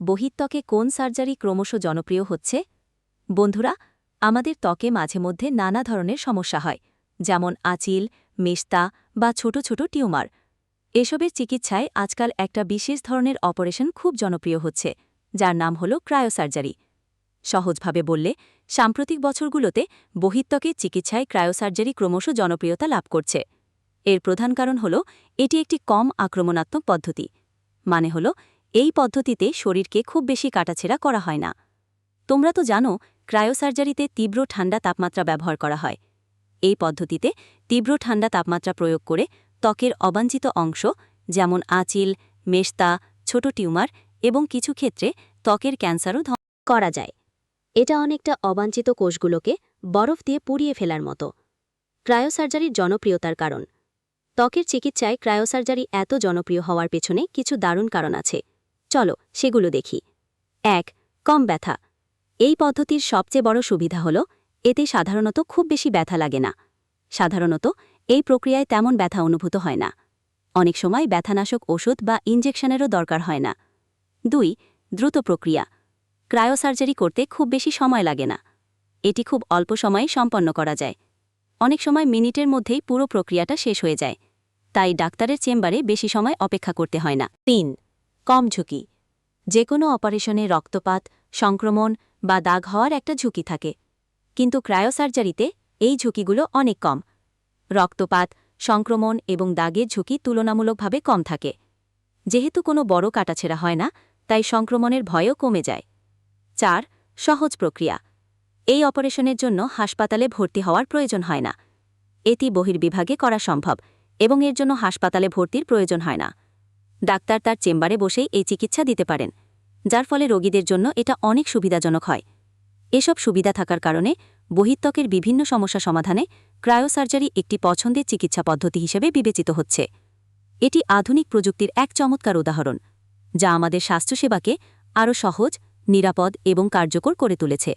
বহিত্বকে কোন সার্জারি ক্রমশ জনপ্রিয় হচ্ছে? বন্ধুরা, আমাদের ত্বকে মাঝে মধ্যে নানা ধরনের সমস্যা হয়, যেমন আচিল, মেস্তা বা ছোট ছোট টিউমার। এসবের চিকিৎসায় আজকাল একটা বিশেষ ধরনের অপারেশন খুব জনপ্রিয় হচ্ছে, যার নাম হল ক্রায়োসার্জারি। সহজভাবে বললে, সাম্প্রতিক বছরগুলোতে বহিত্বকের চিকিৎসায় ক্রায়োসার্জারি ক্রমশ জনপ্রিয়তা লাভ করছে। এর প্রধান কারণ হল, এটি একটি কম আক্রমণাত্মক পদ্ধতি। মানে হল এই পদ্ধতিতে শরীরকে খুব বেশি কাটাছেড়া করা হয় না। তোমরা তো জানো, ক্রায়োসার্জারিতে তীব্র ঠান্ডা তাপমাত্রা ব্যবহার করা হয়। এই পদ্ধতিতে তীব্র ঠান্ডা তাপমাত্রা প্রয়োগ করে ত্বকের অবাঞ্ছিত অংশ, যেমন আঁচিল, মেস্তা, ছোট টিউমার এবং কিছু ক্ষেত্রে ত্বকের ক্যান্সারও করা যায়। এটা অনেকটা অবাঞ্ছিত কোষগুলোকে বরফ দিয়ে পুড়িয়ে ফেলার মতো। ক্রায়োসার্জারির জনপ্রিয়তার কারণ। ত্বকের চিকিৎসায় ক্রায়োসার্জারি এত জনপ্রিয় হওয়ার পেছনে কিছু দারুণ কারণ আছে। চলো, সেগুলো দেখি। এক, কম ব্যথা। এই পদ্ধতির সবচেয়ে বড় সুবিধা হল, এতে সাধারণত খুব বেশি ব্যথা লাগে না। সাধারণত, এই প্রক্রিয়ায় তেমন ব্যথা অনুভূত হয় না। অনেক সময় ব্যথানাশক ওষুধ বা ইনজেকশনেরও দরকার হয় না। দুই, দ্রুত প্রক্রিয়া। ক্রায়োসার্জারি করতে খুব বেশি সময় লাগে না। এটি খুব অল্প সময়ে সম্পন্ন করা যায়। অনেক সময় মিনিটের মধ্যেই পুরো প্রক্রিয়াটা শেষ হয়ে যায়। তাই ডাক্তারের চেম্বারে বেশি সময় অপেক্ষা করতে হয় না। তিন কম ঝুঁকি। যে কোনো অপারেশনে রক্তপাত, সংক্রমণ বা দাগ হওয়ার একটা ঝুঁকি থাকে। কিন্তু ক্রায়োসার্জারিতে এই ঝুঁকিগুলো অনেক কম। রক্তপাত, সংক্রমণ এবং দাগের ঝুঁকি তুলনামূলকভাবে কম থাকে। যেহেতু কোনো বড় কাটাছেড়া হয় না, তাই সংক্রমণের ভয়ও কমে যায়। চার, সহজ প্রক্রিয়া। এই অপারেশনের জন্য হাসপাতালে ভর্তি হওয়ার প্রয়োজন হয় না। এটি বহির্বিভাগে করা সম্ভব এবং এর জন্য হাসপাতালে ভর্তির প্রয়োজন হয় না। ডাক্তার তার চেম্বারে বসেই এই চিকিৎসা দিতে পারেন, যার ফলে রোগীদের জন্য এটা অনেক সুবিধাজনক হয়। এসব সুবিধা থাকার কারণে বহিত্বকের বিভিন্ন সমস্যা সমাধানে ক্রায়োসার্জারি একটি পছন্দের চিকিৎসা পদ্ধতি হিসেবে বিবেচিত হচ্ছে। এটি আধুনিক প্রযুক্তির এক চমৎকার উদাহরণ, যা আমাদের স্বাস্থ্যসেবাকে আরও সহজ, নিরাপদ এবং কার্যকর করে তুলেছে।